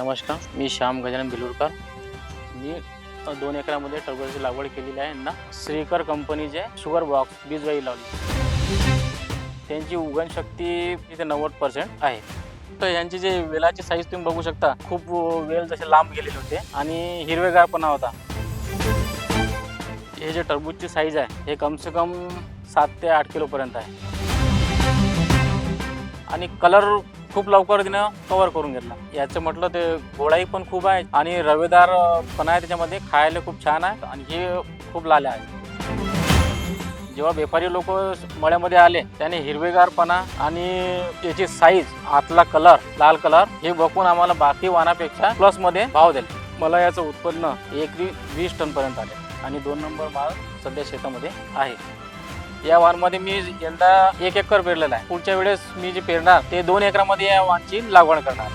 नमस्कार मी श्याम गजानन बिलुरकर. मी दोन एकरामध्ये टरबूजाची लागवड केलेली आहे. यांना श्रीकर कंपनीचे शुगर बॉक्स बीजवाई लावली. त्यांची उगण शक्ती तिथे नव्वद पर्सेंट आहे. तर यांची जे वेलाची साईज तुम्ही बघू शकता खूप वेल जसे लांब गेलेले होते आणि हिरवेगारपणा होता. हे जे टरबूजची साईज आहे हे कम से कम सात ते आठ किलोपर्यंत आहे. आणि कलर खूप लवकर तिनं कव्हर करून घेतला. याचं म्हटलं ते गोळाई पण खूप आहे आणि रवेदार पण आहे त्याच्यामध्ये खायला खूप छान आहे आणि हे खूप लाले आहे. जेव्हा व्यापारी लोक मळ्यामध्ये आले त्याने हिरवेगारपणा आणि याची साईज आतला कलर लाल कलर हे बघून आम्हाला बाकी वाहनापेक्षा प्लसमध्ये भाव दिले. मला याचं उत्पन्न एकरी वीस टनपर्यंत आले आणि दोन नंबर माल सध्या शेतामध्ये आहे. या वाणमध्ये मी यंदा एक एकर पेरलेला आहे. पुढच्या वेळेस मी जे पेरणार ते दोन एकरामध्ये या वाणची लागवड करणार.